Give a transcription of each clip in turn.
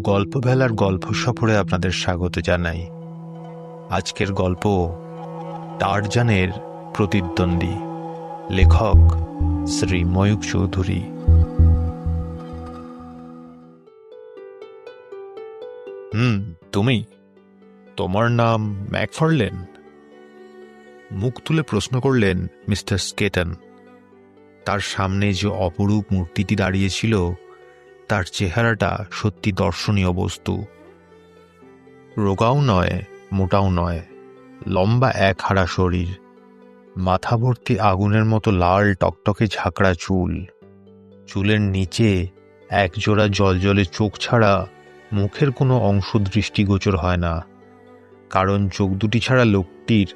গল্পবেলার গল্প সফরে আপনাদের স্বাগত জানাই। আজকের গল্প টারজানের প্রতিদ্বন্দ্বী, লেখক শ্রী ময়ূক চৌধুরী। হুম, তুমি? তোমার নাম ম্যাকফারলেন? মুখ তুলে প্রশ্ন করলেন মিস্টার স্কেটন। তার সামনে যে অপরূপ মূর্তিটি দাঁড়িয়েছিল তার চেহারাটা সত্যি দর্শনীয় বস্তু। রোগাও নয়, মোটাও নয়, লম্বা এক হারা শরীর, মাথা ভর্তি আগুনের মতো লাল টকটকে ঝাঁকড়া চুল, চুলের নিচে এক জোড়া জলজলে চোখ ছাড়া মুখের কোনো অংশ দৃষ্টিগোচর হয় না, কারণ চোখ দুটি ছাড়া লোকটির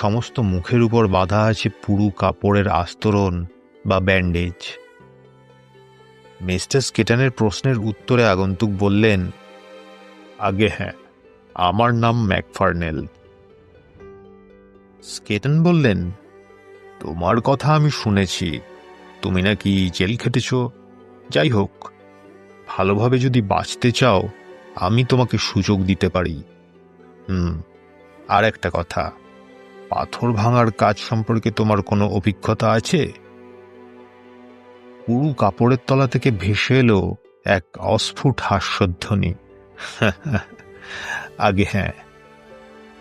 সমস্ত মুখের উপর বাঁধা আছে পুরু কাপড়ের আস্তরণ বা ব্যান্ডেজ। মিস্টার স্কেটানের প্রশ্নের উত্তরে আগন্তুক বললেন, আগে হ্যাঁ আমার নাম ম্যাকফার্নেল। স্কেটন বললেন, তোমার কথা আমি শুনেছি। তুমি নাকি জেল খেটেছ? যাই হোক, ভালোভাবে যদি বাঁচতে চাও, আমি তোমাকে সুযোগ দিতে পারি। হুম, আর একটা কথা, পাথর ভাঙার কাজ সম্পর্কে তোমার কোনো অভিজ্ঞতা আছে? পুরু কাপড়ের তলা থেকে ভেসে এলো এক অস্ফুট হাস্যধ্বনি। আগে হ্যাঁ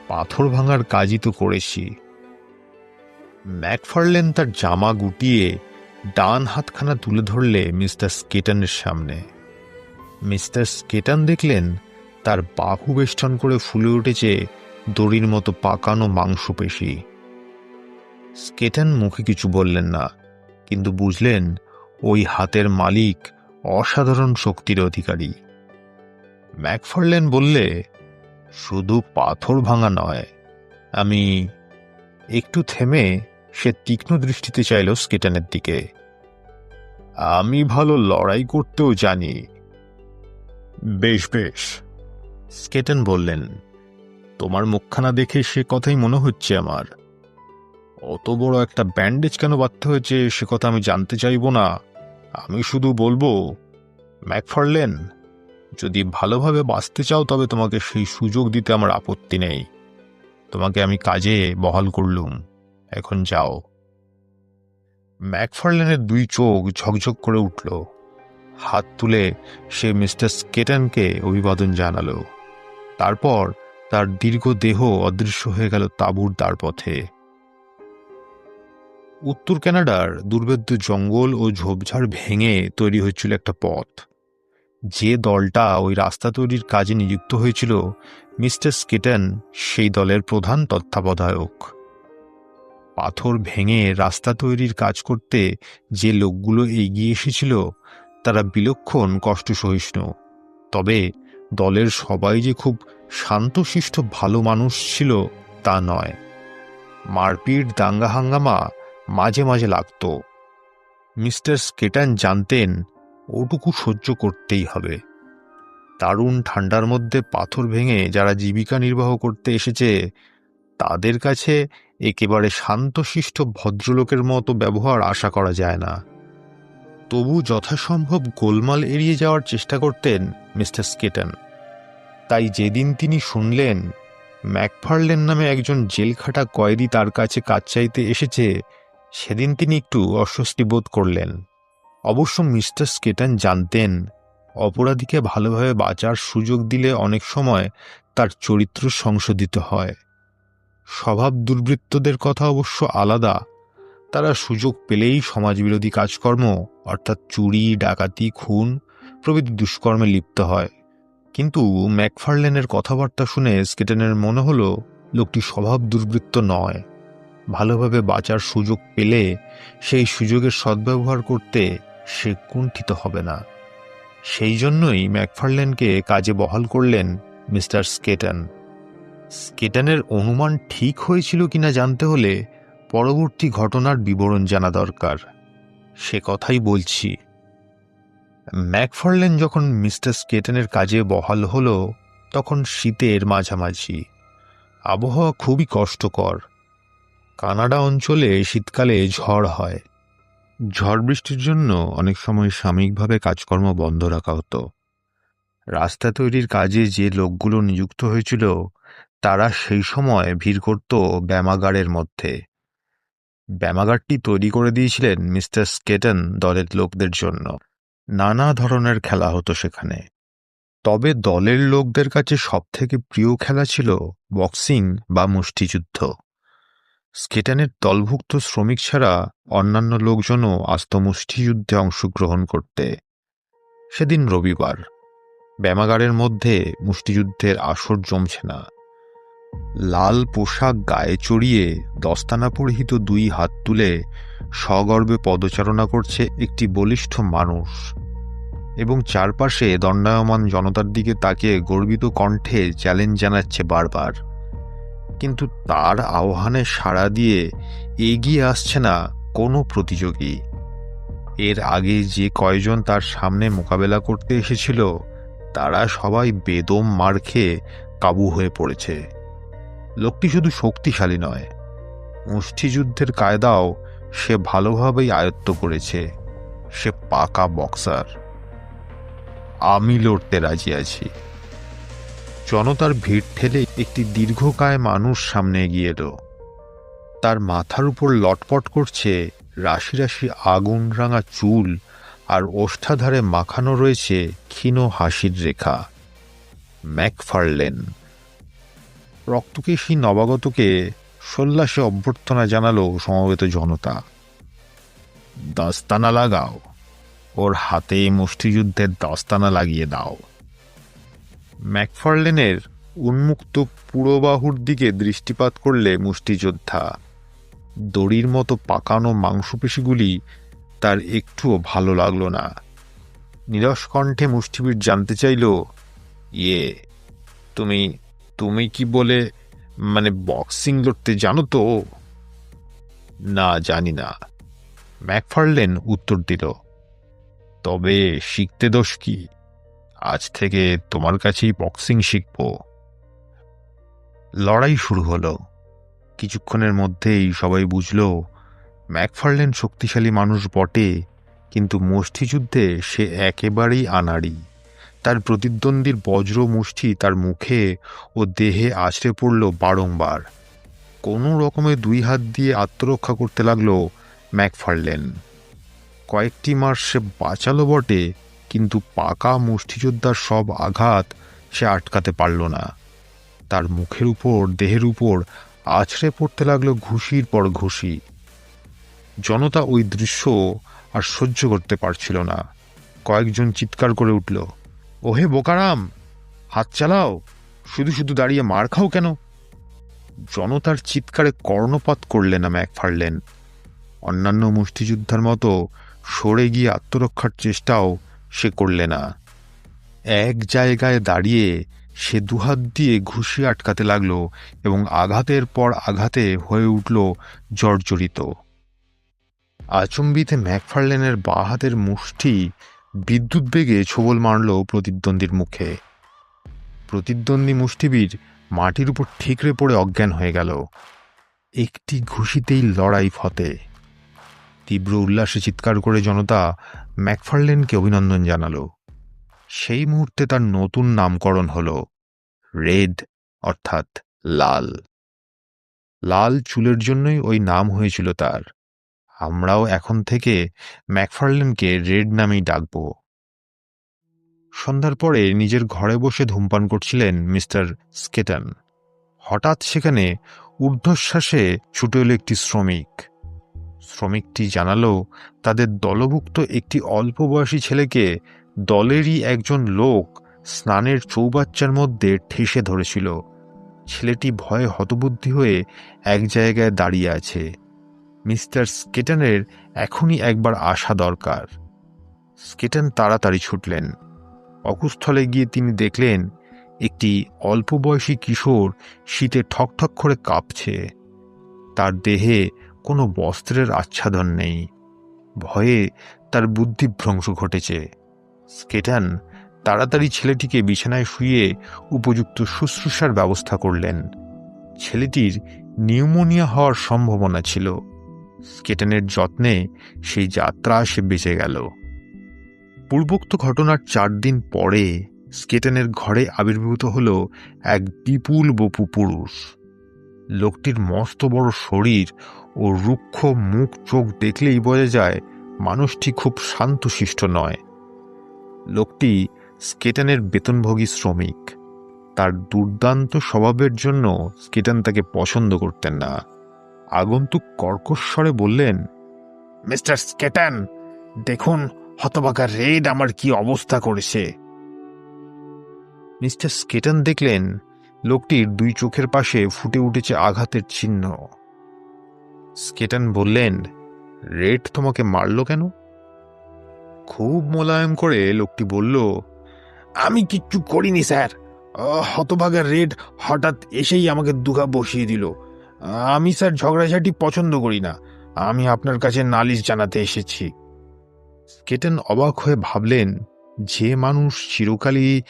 পাথর ভাঙার কাজই তো করেছি। ম্যাকফারলেন তার জামা গুটিয়ে ডান হাতখানা তুলে ধরলে মিস্টার স্কেটনের সামনে। মিস্টার স্কেটন দেখলেন তার বাহু বেষ্টন করে ফুলে উঠেছে দড়ির মতো পাকানো মাংসপেশি। স্কেটন মুখে কিছু বললেন না, কিন্তু বুঝলেন ওই হাতের মালিক অসাধারণ শক্তির অধিকারী। ম্যাকফারলেন বললে, শুধু পাথর ভাঙা নয়, আমি একটু থেমে সে তীক্ষ্ণ দৃষ্টিতে চাইল স্কেটানের দিকে। আমি ভালো লড়াই করতেও জানি। বেশ বেশ, স্কেটন বললেন। তোমার মুখখানা দেখে সে কথাই মনে হচ্ছে আমার। অত বড় একটা ব্যান্ডেজ কেন বাধ্য হয়েছে সে কথা আমি জানতে চাইব না। আমি শুধু বলব, ম্যাকফারলেন, যদি ভালোভাবে বাঁচতে চাও তবে তোমাকে সেই সুযোগ দিতে আমার আপত্তি নেই। তোমাকে আমি কাজে বহাল করলুম। এখন যাও। ম্যাকফারলেনের দুই চোখ ঝকঝক করে উঠল। হাত তুলে সে মিস্টার স্কেটনকে অভিবাদন জানালো। তারপর তার দীর্ঘ দেহ অদৃশ্য হয়ে গেল তাঁবুর দ্বার পথে উত্তর কানাডার দুর্ভেদ্য জঙ্গল ও ঝোপঝাড় ভেঙে তৈরি হয়েছিল একটা পথ। যে দলটা ওই রাস্তা তৈরির কাজে নিযুক্ত হয়েছিল, মিস্টার স্কেটন, সেই দলের প্রধান তত্ত্বাবধায়ক। পাথর ভেঙে রাস্তা তৈরির কাজ করতে যে লোকগুলো এগিয়ে এসেছিল, তারা বিলক্ষণ কষ্ট সহিষ্ণু তবে দলের সবাই যে খুব শান্তশিষ্ট ভালো মানুষ ছিল তা নয়। মারপিট দাঙ্গা হাঙ্গামা মাঝে মাঝে লাগত। মিস্টার স্কেটান জানতেন ওটুকু সহ্য করতেই হবে। দারুণ ঠান্ডার মধ্যে পাথর ভেঙে যারা জীবিকা নির্বাহ করতে এসেছে, তাদের কাছে একেবারে শান্তশিষ্ট ভদ্রলোকের মতো ব্যবহার আশা করা যায় না। তবু যথাসম্ভব গোলমাল এড়িয়ে যাওয়ার চেষ্টা করতেন মিস্টার স্কেটন। তাই যেদিন তিনি শুনলেন, ম্যাকফার্লেন নামে একজন জেলখাটা কয়েদি তার কাছে কাজ চাইতে এসেছে সেদিন তিনি একটু অস্বস্তি বোধ করলেন। অবশ্য মিস্টার স্কেটন জানতেন, অপরাধীকে ভালোভাবে বাঁচার সুযোগ দিলে অনেক সময় তার চরিত্র সংশোধিত হয়। স্বভাব দুর্বৃত্তদের কথা অবশ্য আলাদা। তারা সুযোগ পেলেই সমাজবিরোধী কাজকর্ম, অর্থাৎ চুরি, ডাকাতি, খুন প্রভৃতি দুষ্কর্মে লিপ্ত হয়। কিন্তু ম্যাকফার্লেনের কথাবার্তা শুনে স্কেটেনের মনে হলো, লোকটি স্বভাব দুর্বৃত্ত নয়। ভালোভাবে বাঁচার সুযোগ পেলে সেই সুযোগের সদ্ব্যবহার করতে সে কুণ্ঠিত হবে না। সেই জন্যই ম্যাকফার্লেনকে কাজে বহাল করলেন মিস্টার স্কেটন। স্কেটনের অনুমান ঠিক হয়েছিল কিনা জানতে হলে পরবর্তী ঘটনার বিবরণ জানা দরকার। সে কথাই বলছি। ম্যাকফার্লেন যখন মিস্টার স্কেটনের কাজে বহাল হলো, তখন শীতের মাঝামাঝি। আবহাওয়া খুবই কষ্টকর। কানাডা অঞ্চলে শীতকালে ঝড় হয়। ঝড় বৃষ্টির জন্য অনেক সময় সাময়িকভাবে কাজকর্ম বন্ধ রাখা হতো। রাস্তা তৈরির কাজে যে লোকগুলো নিযুক্ত হয়েছিল, তারা সেই সময় ভিড় করত ব্যামাগারের মধ্যে। ব্যামাগারটি তৈরি করে দিয়েছিলেন মিস্টার স্কেটন দলের লোকদের জন্য। নানা ধরনের খেলা হতো সেখানে। তবে দলের লোকদের কাছে সবথেকে প্রিয় খেলা ছিল বক্সিং বা মুষ্টিযুদ্ধ। স্কেটানের দলভুক্ত শ্রমিক ছাড়া অন্যান্য লোকজনও আস্ত মুষ্টিযুদ্ধে অংশগ্রহণ করতে। সেদিন রবিবার। ব্যামাগারের মধ্যে মুষ্টিযুদ্ধের আসর জমছে না। লাল পোশাক গায়ে চড়িয়ে দস্তানা পরিহিত দুই হাত তুলে সগর্বে পদচারণা করছে একটি বলিষ্ঠ মানুষ এবং চারপাশে দণ্ডায়মান জনতার দিকে তাকিয়ে গর্বিত কণ্ঠে চ্যালেঞ্জ জানাচ্ছে বারবার। কিন্তু তার আহ্বানে সাড়া দিয়ে এগিয়ে আসছে না কোনো প্রতিযোগী। এর আগে যে কয়জন তার সামনে মোকাবেলা করতে এসেছিল, তারা সবাই বেদম মার খেয়ে কাবু হয়ে পড়েছে। লোকটি শুধু শক্তিশালী নয়, মুষ্টিযুদ্ধের কায়দাও সে ভালোভাবেই আয়ত্ত করেছে। সে পাকা বক্সার। আমি লড়তে রাজি আছি। জনতার ভিড় ঠেলে একটি দীর্ঘকায় মানুষ সামনে এগিয়ে এলো। তার মাথার উপর লটপট করছে রাশি রাশি আগুন রাঙা চুল আর ওষ্ঠাধারে মাখানো রয়েছে ক্ষীণ হাসির রেখা। ম্যাকফারলেন। রক্তকেশী নবাগতকে সোল্লাসে অভ্যর্থনা জানালো সমবেত জনতা। দাস্তানা লাগাও। ওর হাতে মুষ্টিযুদ্ধের দাস্তানা লাগিয়ে দাও। ম্যাকফারলেনের উন্মুক্ত পুরোবাহুর দিকে দৃষ্টিপাত করলে মুষ্টিযোদ্ধা। দড়ির মতো পাকানো মাংসপেশিগুলি তার একটুও ভালো লাগল না। নিরস কণ্ঠে মুষ্টিবীর জানতে চাইল ইয়ে তুমি তুমি কি বলে মানে বক্সিং লড়তে জানো তো? না, জানি না। ম্যাকফারলেন উত্তর দিল, তবে শিখতে দোষ কি? আজ থেকে তোমার কাছেই বক্সিং শিখব। লড়াই শুরু হলো। কিছুক্ষণের মধ্যেই সবাই বুঝল, ম্যাকফার্লেন শক্তিশালী মানুষ বটে, কিন্তু মুষ্টিযুদ্ধে সে একেবারেই আনাড়ি। তার প্রতিদ্বন্দ্বীর বজ্র মুষ্টি তার মুখে ও দেহে আছড়ে পড়ল বারংবার। কোনো রকমে দুই হাত দিয়ে আত্মরক্ষা করতে লাগল ম্যাকফার্লেন। কয়েকটি মাস সে বাঁচালো বটে কিন্তু পাকা মুষ্টিযোদ্ধার সব আঘাত সে আটকাতে পারল না। তার মুখের উপর, দেহের উপর আছড়ে পড়তে লাগল ঘুষির পর ঘুষি। জনতা ওই দৃশ্য আর সহ্য করতে পারছিল না। কয়েকজন চিৎকার করে উঠল, ওহে বোকারাম, হাত চালাও, শুধু শুধু দাঁড়িয়ে মার খাও কেন? জনতার চিৎকারে কর্ণপাত করলেন না ম্যাকফারলেন। অন্যান্য মুষ্টিযোদ্ধার মতো সরে গিয়ে আত্মরক্ষার চেষ্টাও সে করলে না। এক জায়গায় দাঁড়িয়ে সে দুহাত দিয়ে ঘুষি আটকাতে লাগল এবং আঘাতের পর আঘাতে হয়ে উঠল জর্জরিত। আচম্বিতে ম্যাকফার্লেনের বা হাতের মুষ্টি বিদ্যুৎ বেগে ছোবল মারল প্রতিদ্বন্দ্বীর মুখে। প্রতিদ্বন্দ্বী মুষ্টিবীর মাটির উপর ঠিকরে পড়ে অজ্ঞান হয়ে গেল। একটি ঘুষিতেই লড়াই ফতে। তীব্র উল্লাসে চিৎকার করে জনতা ম্যাকফার্লেনকে অভিনন্দন জানালো। সেই মুহূর্তে তার নতুন নামকরণ হল রেড, অর্থাৎ লাল। লাল চুলের জন্যই ওই নাম হয়েছিল তার। আমরাও এখন থেকে ম্যাকফার্লেনকে রেড নামেই ডাকব। সন্ধ্যার পরে নিজের ঘরে বসে ধূমপান করছিলেন মিস্টার স্কেটন। হঠাৎ সেখানে ঊর্ধ্বশ্বাসে ছুটে এলো একটি শ্রমিক। শ্রমিকটি জানালো, তাদের দলভুক্ত একটি অল্প বয়সী ছেলেকে দলেরই একজন লোক স্নানের চৌবাচ্চার মধ্যে ঠেসে ধরেছিল। ছেলেটি ভয়ে হতবুদ্ধি হয়ে এক জায়গায় দাঁড়িয়ে আছে। মিস্টার স্কেটনের এখনই একবার আসা দরকার। স্কেটন তাড়াতাড়ি ছুটলেন। অকুস্থলে গিয়ে তিনি দেখলেন, একটি অল্প বয়সী কিশোর শীতে ঠকঠক করে কাঁপছে। তার দেহে কোনো বস্ত্রের আচ্ছাদন নেই। ভয়ে তার বুদ্ধিভ্রংশ ঘটেছে। স্কেটান তাড়াতাড়ি ছেলেটিকে বিছানায় শুয়ে উপযুক্ত শুশ্রূষার ব্যবস্থা করলেন। ছেলেটির নিউমোনিয়া হওয়ার সম্ভাবনা ছিল। স্কেটানের যত্নে সেই যাত্রা সে বেঁচে গেল। পূর্বোক্ত ঘটনার চার দিন পরে স্কেটানের ঘরে আবির্ভূত হল এক বিপুল বপু পুরুষ। লোকটির মস্ত বড় শরীর ও রুক্ষ মুখ চোখ দেখলেই বোঝা যায় মানুষটি খুব শান্তশিষ্ট নয়। লোকটি স্কেটানের বেতনভোগী শ্রমিক। তার দুর্দান্ত স্বভাবের জন্য স্কেটান তাকে পছন্দ করতেন না। আগন্তুক কর্কশ্বরে বললেন, মিস্টার স্কেটান, দেখুন হতবাকা রেড আমার কি অবস্থা করেছে। মিস্টার স্কেটান দেখলেন, লোকটির দুই চোখের পাশে ফুটে উঠেছে আঘাতের চিহ্ন। স্কেটান বললেন, রেড তোমাকে মারল কেন? খুব মোলায়েম করে লোকটি বলল, আমি কিচ্ছু করিনি, স্যার। হতভাগা রেড হঠাৎ এসেই আমাকে দুঘা বসিয়ে দিল। আমি, স্যার, ঝগড়াঝাটি পছন্দ করি না। আমি আপনার কাছে নালিশ জানাতে এসেছি। কেটেন অবাক হয়ে ভাবলেন, যে মানুষ চিরকালই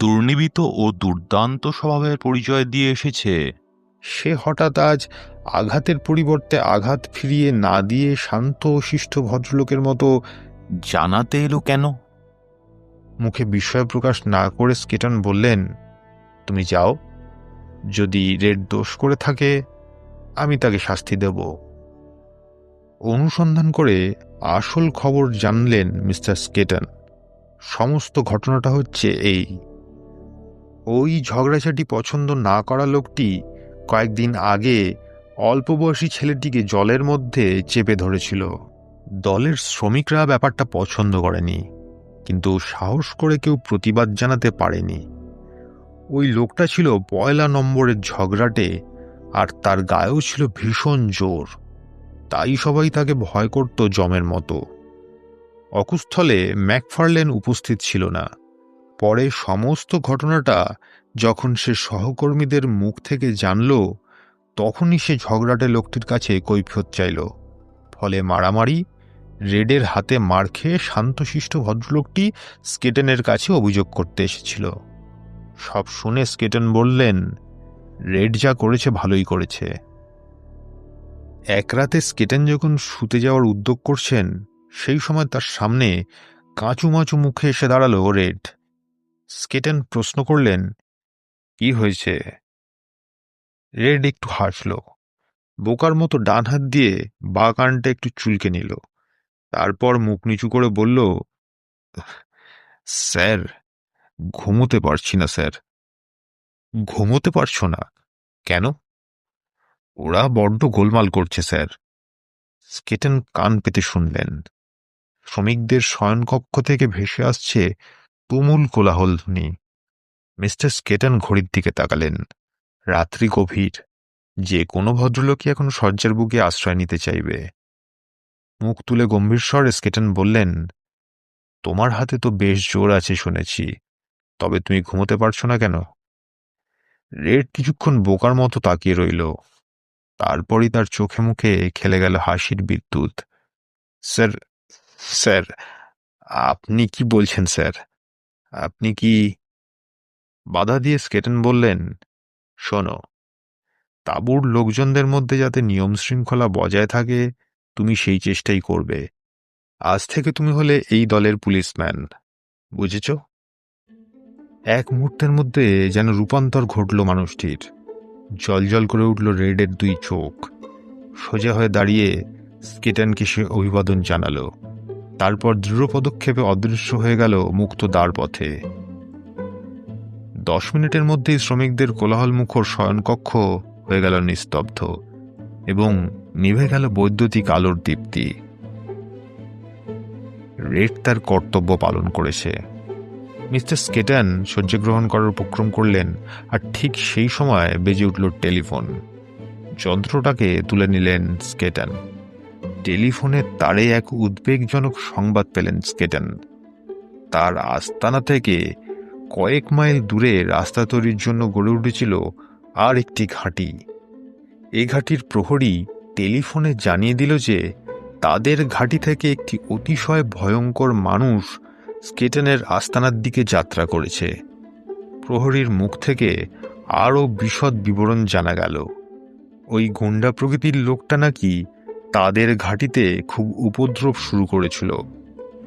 দুর্নিবিত ও দুর্দান্ত স্বভাবের পরিচয় দিয়ে এসেছে সে হঠাৎ আজ আঘাতের পরিবর্তে আঘাত ফিরিয়ে না দিয়ে শান্ত শিষ্ট ভদ্রলোকের মতো জানাতে এলো কেন? মুখে বিস্ময় প্রকাশ না করে স্কেটন বললেন, তুমি যাও। যদি রেড দোষ করে থাকে, আমি তাকে শাস্তি দেব। অনুসন্ধান করে আসল খবর জানলেন মিস্টার স্কেটন। সমস্ত ঘটনাটা হচ্ছে এই। ওই ঝগড়াঝাটি পছন্দ না করা লোকটি কয়েকদিন আগে অল্প বয়সী ছেলেটিকে জলের মধ্যে চেপে ধরেছিল। দলের শ্রমিকরা ব্যাপারটা পছন্দ করেনি, কিন্তু সাহস করে কেউ প্রতিবাদ জানাতে পারেনি। ওই লোকটা ছিল পয়লা নম্বরের ঝগড়াটে আর তার গায়েও ছিল ভীষণ জোর। তাই সবাই তাকে ভয় করত জমের মতো। অকুস্থলে ম্যাকফার্লেন উপস্থিত ছিল না। পরে সমস্ত ঘটনাটা যখন সে সহকর্মীদের মুখ থেকে জানল, তখনই সে ঝগড়াটে লোকটির কাছে কৈফিয়ত চাইল। ফলে মারামারি, রেডের হাতে মার খেয়ে শান্তশিষ্ট ভদ্রলোকটি স্কেটেনের কাছে অভিযোগ করতে এসেছিল। সব শুনে স্কেটেন বললেন, রেড যা করেছে ভালোই করেছে। এক রাতে স্কেটেন যখন শুতে যাওয়ার উদ্যোগ করছেন, সেই সময় তার সামনে কাঁচুমাচু মুখে এসে দাঁড়াল রেড। স্কেটেন প্রশ্ন করলেন কি হয়েছে? রেড একটু হাসল। বোকার মতো ডান হাত দিয়ে বা কানটা একটু চুলকে নিল। তারপর মুখ নিচু করে বলল, স্যার, ঘুমোতে পারছি না, স্যার। ঘুমোতে পারছ না? কেন? ওরা বড্ড গোলমাল করছে, স্যার। স্কেটেন কান পেতে শুনলেন। শ্রমিকদের শয়নকক্ষ থেকে ভেসে আসছে তুমুল কোলাহল ধ্বনি। মিস্টার স্কেটন ঘড়ির দিকে তাকালেন। রাত্রি গভীর। যে কোনো ভদ্রলোকই এখন শয্যার বুকে আশ্রয় নিতে চাইবে। মুখ তুলে গম্ভীর স্বরে স্কেটন বললেন, তোমার হাতে তো বেশ জোর আছে শুনেছি। তবে তুমি ঘুমোতে পারছ না কেন? রেড কিছুক্ষণ বোকার মতো তাকিয়ে রইল। তারপরই তার চোখে মুখে খেলে গেল হাসির বিদ্যুৎ। স্যার স্যার, আপনি কি বলছেন, স্যার? আপনি কি বাধা দিয়ে স্কেটেন বললেন, শোনো, তাঁবুর লোকজনদের মধ্যে যাতে নিয়ম শৃঙ্খলা বজায় থাকে, তুমি সেই চেষ্টাই করবে। আজ থেকে তুমি হলে এই দলের পুলিশম্যান, বুঝেছ? এক মুহূর্তের মধ্যে যেন রূপান্তর ঘটল মানুষটির। জলজল করে উঠল রেডের দুই চোখ। সোজা হয়ে দাঁড়িয়ে স্কেটানকে সে অভিবাদন জানালো। তারপর দৃঢ় পদক্ষেপে অদৃশ্য হয়ে গেল মুক্ত দ্বার পথে। দশ মিনিটের মধ্যেই শ্রমিকদের কোলাহল মুখর শয়নকক্ষ হয়ে গেল নিস্তব্ধ এবং নিভে গেল বৈদ্যুতিক আলোর দীপ্তি। রেড তার কর্তব্য পালন করেছে। মিস্টার স্কেটান সহ্যগ্রহণ করার উপক্রম করলেন আর ঠিক সেই সময় বেজে উঠল টেলিফোন। যন্ত্রটাকে তুলে নিলেন স্কেটান। টেলিফোনে তারে এক উদ্বেগজনক সংবাদ পেলেন স্কেটান। তার আস্তানা থেকে কয়েক মাইল দূরে রাস্তা তৈরির জন্য গড়ে উঠেছিল আর একটি ঘাঁটি। এই ঘাঁটির প্রহরী টেলিফোনে জানিয়ে দিল যে তাদের ঘাঁটি থেকে একটি অতিশয় ভয়ঙ্কর মানুষ স্কেটেনের আস্তানার দিকে যাত্রা করেছে। প্রহরীর মুখ থেকে আরও বিশদ বিবরণ জানা গেল। ওই গুন্ডা প্রকৃতির লোকটা নাকি তাদের ঘাঁটিতে খুব উপদ্রব শুরু করেছিল।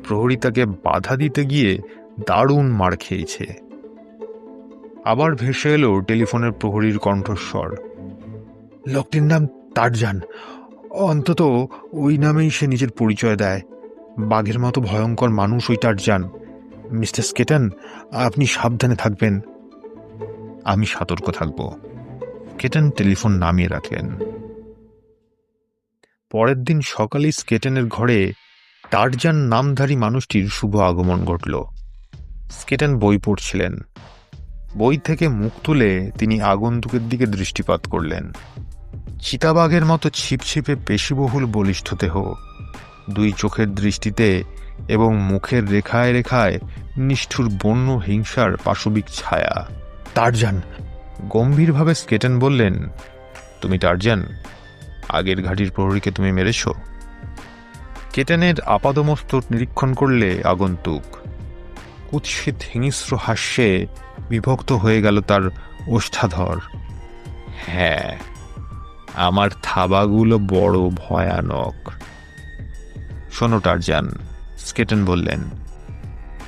প্রহরী তাকে বাধা দিতে গিয়ে দারুণ মার খেয়েছে। আবার ভেসে এলো টেলিফোনের প্রহরীর কণ্ঠস্বর। লোকটির নাম টারজান অন্তত ওই নামেই সে নিজের পরিচয় দেয়। বাঘের মতো ভয়ঙ্কর মানুষ ওই টারজান মিস্টার স্কেটন, আপনি সাবধানে থাকবেন। আমি সতর্ক থাকব। কেটন টেলিফোন নামিয়ে রাখলেন। পরের দিন সকালেই স্কেটেনের ঘরে টারজান নামধারী মানুষটির শুভ আগমন ঘটল। স্কেটেন বই পড়ছিলেন। বই থেকে মুখ তুলে তিনি আগন্তুকের দিকে দৃষ্টিপাত করলেন। চিতাবাঘের মতো ছিপছিপে পেশিবহুল বলিষ্ঠ দেহ। দুই চোখের দৃষ্টিতে এবং মুখের রেখায় রেখায় নিষ্ঠুর বন্য হিংসার পাশবিক ছায়া। টারজান। গম্ভীরভাবে স্কেটেন বললেন তুমি টারজান আগের ঘাটির প্রহরীকে তুমি মেরেছ? কেটেনের আপাদমস্তক নিরীক্ষণ করলে আগন্তুক কুৎসিত হিংস্র হাস্যে বিভক্ত হয়ে গেল তার ওষ্ঠাধর। হ্যাঁ আমার থাবাগুলো বড় ভয়ানক। শোনো টারজান, স্কেটেন বললেন,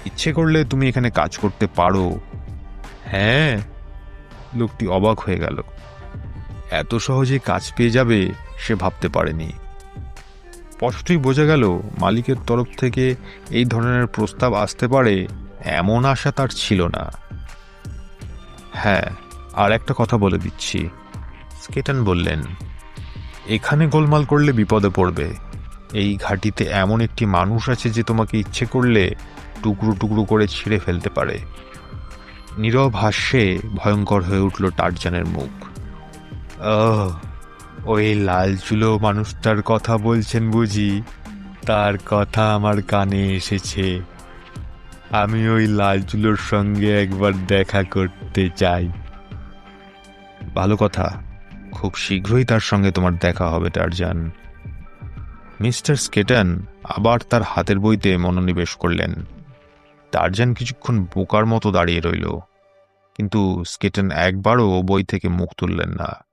ইচ্ছে করলে তুমি এখানে কাজ করতে পারো। হ্যাঁ লোকটি অবাক হয়ে গেল। এত সহজে কাজ পেয়ে যাবে সে ভাবতে পারেনি। স্পষ্টই বোঝা গেল, মালিকের তরফ থেকে এই ধরনের প্রস্তাব আসতে পারে এমন আশা তার ছিল না। হ্যাঁ আর একটা কথা বলে দিচ্ছি। স্কেটান বললেন, এখানে গোলমাল করলে বিপদে পড়বে। এই ঘাটিতে এমন একটি মানুষ আছে যে তোমাকে ইচ্ছে করলে টুকরো টুকরো করে ছিঁড়ে ফেলতে পারে। নীরব হাস্যে ভয়ঙ্কর হয়ে উঠল টারজানের মুখ। ওই লাল চুলো মানুষটার কথা বলছেন বুঝি? তার কথা আমার কানে এসেছে। আমি ওই লাল চুলোর সঙ্গে একবার দেখা করতে চাই। ভালো কথা, খুব শীঘ্রই তার সঙ্গে তোমার দেখা হবে, টারজান। মিস্টার স্কেটন আবার তার হাতের বইতে মনোনিবেশ করলেন। টারজান কিছুক্ষণ বোকার মতো দাঁড়িয়ে রইল, কিন্তু স্কেটন একবারও বই থেকে মুখ তুললেন না।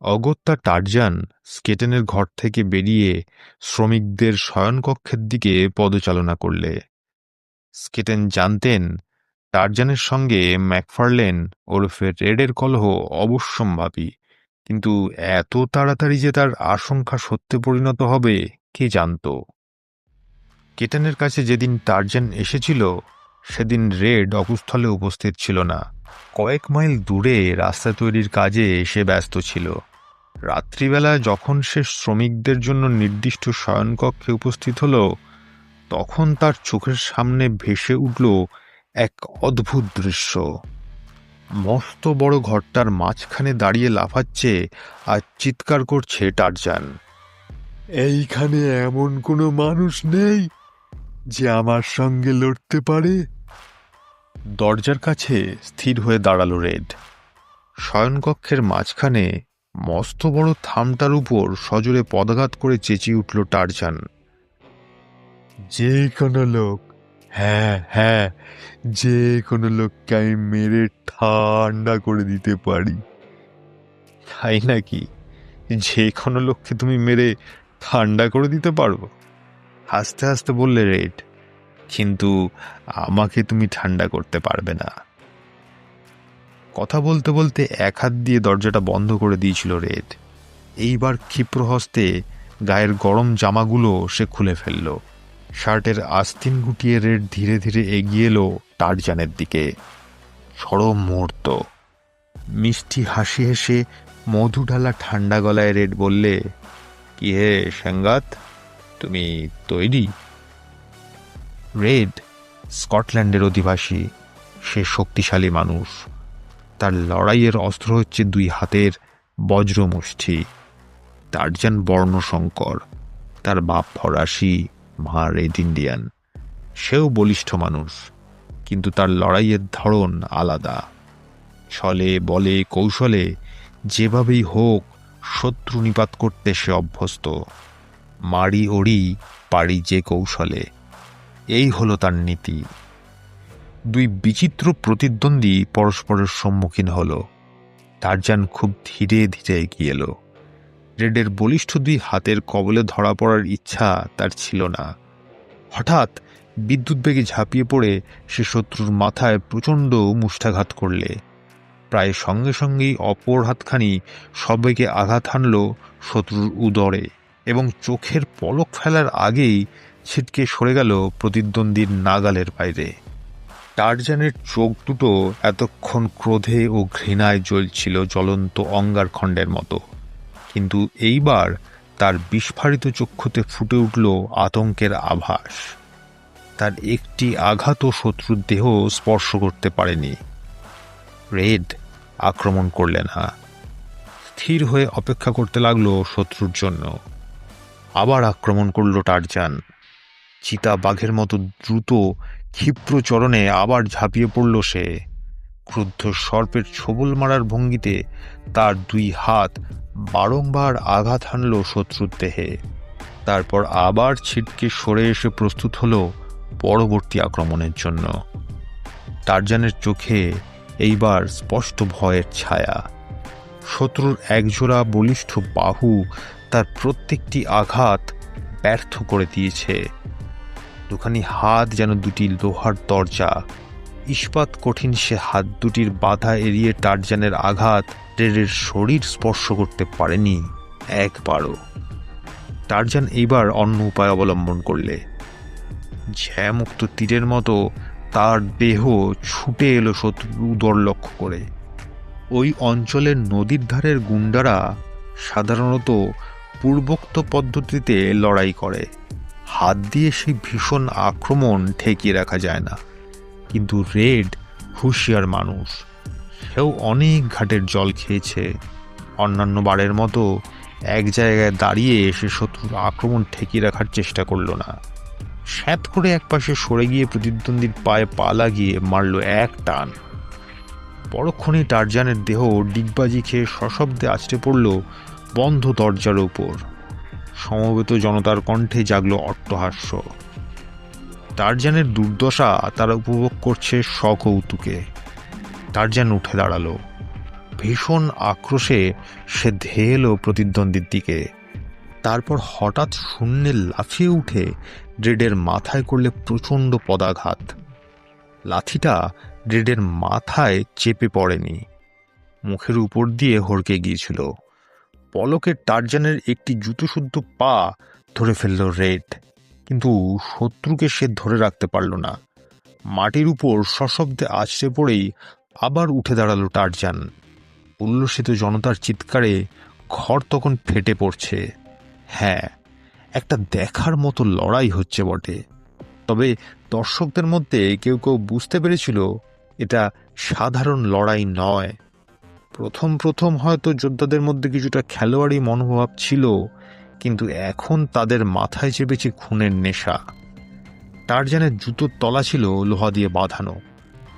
অগত্যা টারজান স্কেটেনের ঘর থেকে বেরিয়ে শ্রমিকদের শয়নকক্ষের দিকে পদচালনা করলে। স্কেটেন জানতেন, টারজানের সঙ্গে ম্যাকফারলেন ওরফে রেডের কলহ অবশ্যম্ভাবী। কিন্তু এত তাড়াতাড়ি যে তার আশঙ্কা সত্যে পরিণত হবে, কে জানত? কেটেনের কাছে যেদিন টারজান এসেছিল, সেদিন রেড অকুস্থলে উপস্থিত ছিল না। কয়েক মাইল দূরে রাস্তা তৈরির কাজে সে ব্যস্ত ছিল। রাত্রিবেলা যখন সে শ্রমিকদের জন্য নির্দিষ্ট শয়নকক্ষে উপস্থিত হলো তখন তার চোখের সামনে ভেসে উঠল এক অদ্ভুত দৃশ্য। মস্ত বড় ঘরটার মাঝখানে দাঁড়িয়ে লাফাচ্ছে আর চিৎকার করছে টারজান। এইখানে এমন কোনো মানুষ নেই যে আমার সঙ্গে লড়তে পারে? দরজার কাছে স্থির হয়ে দাঁড়াল রেড। শয়নকক্ষের মাঝখানে মস্ত বড় থামটার উপর সজোরে পদাঘাত করে চেঁচিয়ে উঠল টারজান। যে কোনো লোক হ্যাঁ হ্যাঁ যে কোনো লোককে আমি মেরে ঠান্ডা করে দিতে পারি। তাই নাকি? যে কোনো লোককে তুমি মেরে ঠান্ডা করে দিতে পারব? হাসতে হাসতে বললে রেড, কিন্তু আমাকে তুমি ঠান্ডা করতে পারবে না। কথা বলতে বলতে এক হাত দিয়ে দরজাটা বন্ধ করে দিয়েছিল রেড। এইবার ক্ষিপ্র হস্তে গায়ের গরম জামাগুলো সে খুলে ফেলল। শার্টের আস্তিন গুটিয়ে রেড ধীরে ধীরে এগিয়ে এলো টারজানের দিকে। সরম মুহূর্ত। মিষ্টি হাসি হেসে মধু ঢালা ঠান্ডা গলায় রেড বললে, কি হে সাঙ্গাত তুমি তৈরি? রেড, স্কটল্যান্ডের অধিবাসী, সে শক্তিশালী মানুষ। তার লড়াইয়ের অস্ত্র হচ্ছে দুই হাতের বজ্রমুষ্টি। টারজান বর্ণশঙ্কর। তার বাপ ফরাসি। মা রেড ইন্ডিয়ান সেও বলিষ্ঠ মানুষ, কিন্তু তার লড়াইয়ের ধরন আলাদা। ছলে, বলে, কৌশলে, যেভাবেই হোক, শত্রু নিপাত করতে সে অভ্যস্ত। মারি ওড়ি, পারি যে কৌশলে। এই হলো তার নীতি। দুই বিচিত্র প্রতিদ্বন্দ্বী পরস্পরের সম্মুখীন হল। তার টারজান খুব ধীরে ধীরে এগিয়ে এলো। রেডের বলিষ্ঠ দুই হাতের কবলে ধরা পড়ার ইচ্ছা তার ছিল না। হঠাৎ বিদ্যুৎ বেগে ঝাঁপিয়ে পড়ে সে শত্রুর মাথায় প্রচণ্ড মুষ্ঠাঘাত করলে। প্রায় সঙ্গে সঙ্গেই অপর হাতখানি সবাইকে আঘাত হানল শত্রুর উদরে এবং চোখের পলক ফেলার আগেই ছিটকে সরে গেল প্রতিদ্বন্দ্বীর নাগালের বাইরে। টারজানের চোখ দুটো এতক্ষণ ক্রোধে ও ঘৃণায় জ্বলছিল জ্বলন্ত অঙ্গারখণ্ডের মতো। কিন্তু এইবার তার বিস্ফারিত চক্ষুতে ফুটে উঠল আতঙ্কের আভাস। তার একটি আঘাতও শত্রুর দেহ স্পর্শ করতে পারেনি। রেড আক্রমণ করলে না। স্থির হয়ে অপেক্ষা করতে লাগল শত্রুর জন্য। আবার আক্রমণ করল টারজান। চিতা বাঘের মতো দ্রুত ক্ষিপ্র চরণে আবার ঝাঁপিয়ে পড়ল সে। ক্রুদ্ধ সর্পের ছবল মারার ভঙ্গিতে তার দুই হাত বারংবার আঘাত হানল শত্রুর দেহে। তারপর আবার ছিটকে সরে এসে প্রস্তুত হলো পরবর্তী আক্রমণের জন্য। টারজানের চোখে এইবার স্পষ্ট ভয়ের ছায়া। শত্রুর একজোড়া বলিষ্ঠ বাহু তার প্রত্যেকটি আঘাত ব্যর্থ করে দিয়েছে। দুখানি হাত যেন দুটি লোহার দরজা ইস্পাত কঠিন সে হাত দুটির বাধা এড়িয়ে টারজানের আঘাত রেডের শরীর স্পর্শ করতে পারেনি একবারও। টারজান এইবার অন্য উপায় অবলম্বন করলে। ঝ্যামুক্ত তীরের মতো তার দেহ ছুটে এলো শত্রুর উদর লক্ষ্য করে। ওই অঞ্চলের নদীর ধারের গুন্ডারা সাধারণত পূর্বোক্ত পদ্ধতিতে লড়াই করে। হাত দিয়ে সেই ভীষণ আক্রমণ ঠেকিয়ে রাখা যায় না। কিন্তু রেড হুঁশিয়ার মানুষ। সেও অনেক ঘাটের জল খেয়েছে। অন্যান্য বারের মতো এক জায়গায় দাঁড়িয়ে সে শত্রুর আক্রমণ ঠেকিয়ে রাখার চেষ্টা করল না। স্যাঁত করে একপাশে সরে গিয়ে প্রতিদ্বন্দ্বীর পায়ে পা লাগিয়ে মারল এক টান। পরক্ষণেই টারজানের দেহ ডিগবাজি খেয়ে সশব্দে আছড়ে পড়ল বন্ধ দরজার উপর সমবেত জনতার কণ্ঠে জাগল অট্টহাস্য। টারজানের দুর্দশা তারা উপভোগ করছে সকৌতুকে টারজান উঠে দাঁড়াল। ভীষণ আক্রোশে সে ধেয়ে এলো প্রতিদ্বন্দ্বীর দিকে। তারপর হঠাৎ শূন্যে লাফিয়ে উঠে ড্রেডের মাথায় করলে প্রচণ্ড পদাঘাত। লাথিটা ড্রেডের মাথায় চেপে পড়েনি। মুখের উপর দিয়ে হড়কে গিয়েছিল। পলকের টারজানের একটি জুতোশুদ্ধ পা ধরে ফেলল রেড। কিন্তু শত্রুকে সে ধরে রাখতে পারল না। মাটির উপর সশব্দে আছড়ে পড়েই আবার উঠে দাঁড়াল টারজান। উল্লসিত জনতার চিৎকারে ঘর তখন ফেটে পড়ছে। হ্যাঁ একটা দেখার মতো লড়াই হচ্ছে বটে। তবে দর্শকদের মধ্যে কেউ কেউ বুঝতে পেরেছিল, এটা সাধারণ লড়াই নয়। প্রথম প্রথম হয়তো যোদ্ধাদের মধ্যে কিছুটা খেলোয়াড়ি মনোভাব ছিল কিন্তু এখন তাদের মাথায় চেপেছে খুনের নেশা টারজানের জুতোর তলা ছিল লোহা দিয়ে বাঁধানো।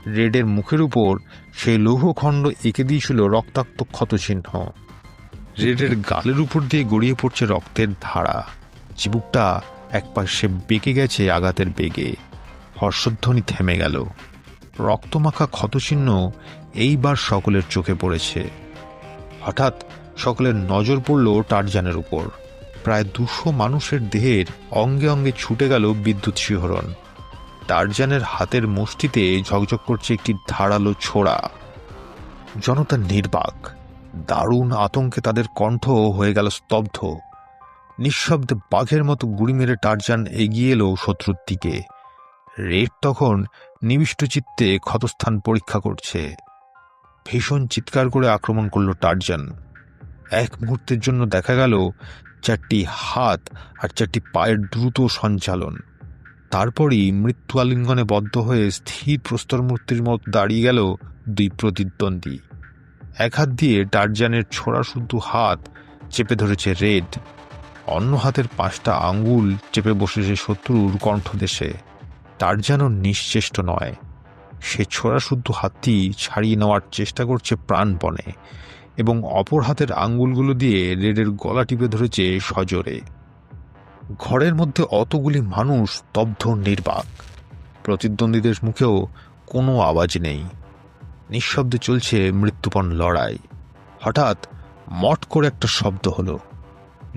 রেডের মুখের উপর সেই লৌহখণ্ড এঁকে দিয়েছিল রক্তাক্ত ক্ষতচিহ্ন। রেডের গালের উপর দিয়ে গড়িয়ে পড়ছে রক্তের ধারা। চিবুকটা একপাশে বেঁকে গেছে আঘাতের বেগে। হর্ষধ্বনি থেমে গেল। রক্তমাখা ক্ষতচিহ্ন এইবার সকলের চোখে পড়েছে। হঠাৎ সকলের নজর পড়ল টারজানের উপর। প্রায় দুশো মানুষের দেহের অঙ্গে অঙ্গে ছুটে গেল বিদ্যুৎ শিহরণ। টারজানের হাতের মুষ্টিতে ঝকঝক করছে একটি ধারালো ছোড়া। জনতা নির্বাক, দারুণ আতঙ্কে তাদের কণ্ঠ হয়ে গেল স্তব্ধ। নিঃশব্দে বাঘের মতো গুড়ি মেরে টারজান এগিয়ে এলো শত্রুর দিকে। রেড তখন নিবিষ্ট চিত্তে ক্ষতস্থান পরীক্ষা করছে। ভীষণ চিৎকার করে আক্রমণ করল টারজান এক মুহূর্তের জন্য দেখা গেল চারটি হাত আর চারটি পায়ের দ্রুত সঞ্চালন। তারপরই মৃত্যু আলিঙ্গনে বদ্ধ হয়ে স্থির প্রস্তর মূর্তির মতো দাঁড়িয়ে গেল দুই প্রতিদ্বন্দ্বী। এক হাত দিয়ে টারজানের ছোড়া শুদ্ধ হাত চেপে ধরেছে রেড, অন্য হাতের পাঁচটা আঙ্গুল চেপে বসেছে শত্রুর কণ্ঠদেশে। টারজানও নিশ্চেষ্ট নয়। সে ছোড়া শুদ্ধ হাতটি ছাড়িয়ে নেওয়ার চেষ্টা করছে প্রাণপণে। এবং অপর হাতের আঙ্গুলগুলো দিয়ে রেডের গলা টিপে ধরেছে সজোরে। ঘরের মধ্যে অতগুলি মানুষ স্তব্ধ নির্বাক। প্রতিদ্বন্দ্বীদের মুখেও কোনো আওয়াজ নেই। নিঃশব্দে চলছে মৃত্যুপণ লড়াই। হঠাৎ মট করে একটা শব্দ হলো।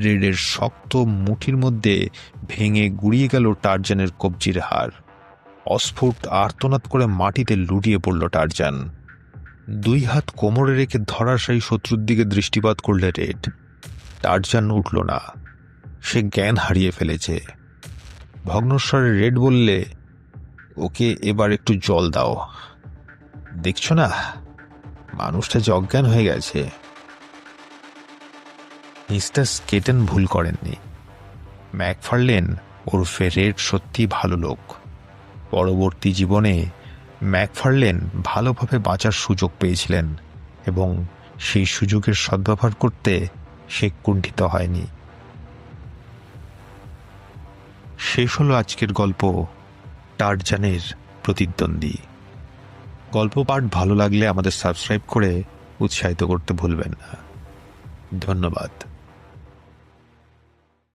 রেডের শক্ত মুঠির মধ্যে ভেঙে গুড়িয়ে গেল টারজানের কবজির হার। অস্ফুট আর্তনাদ করে মাটিতে লুটিয়ে পড়ল টারজান। দুই হাত কোমরে রেখে ধরাশায়ী শত্রুর দিকে দৃষ্টিপাত করলে রেড। টারজান উঠল না। সে জ্ঞান হারিয়ে ফেলেছে। ভগ্নস্বরে রেড বললে, ওকে এবার একটু জল দাও। দেখছ না? মানুষটা যে অজ্ঞান হয়ে গেছে। মিস্টার স্কেটেন ভুল করেননি। ম্যাকফার্লেন ওরফে রেড সত্যি ভালো লোক। পরবর্তী জীবনে ম্যাকফার্লেন ভালোভাবে বাঁচার সুযোগ পেয়েছিলেন এবং সেই সুযোগের সদ্ব্যবহার করতে সে কুণ্ঠিত হয়নি। শেষ হলো আজকের গল্প টারজানের প্রতিদ্বন্দ্বী। গল্প পাঠ ভালো লাগলে আমাদের সাবস্ক্রাইব করে উৎসাহিত করতে ভুলবেন না। ধন্যবাদ।